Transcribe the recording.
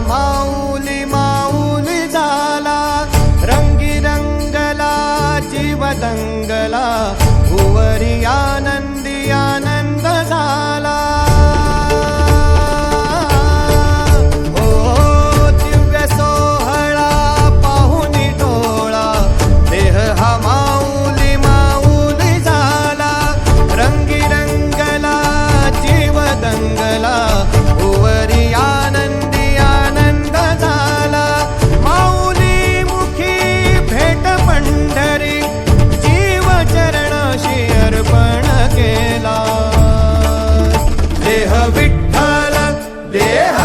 माऊली माऊली झाला रंगी रंगला जीव दंगला भुवरी आनंदी आनंद झाला. हो दिव्य सोहळा पाहुनी टोळा देह हा माऊली माऊली झाला रंगी जीव दंगला ವಿಠಲ ದೇಹ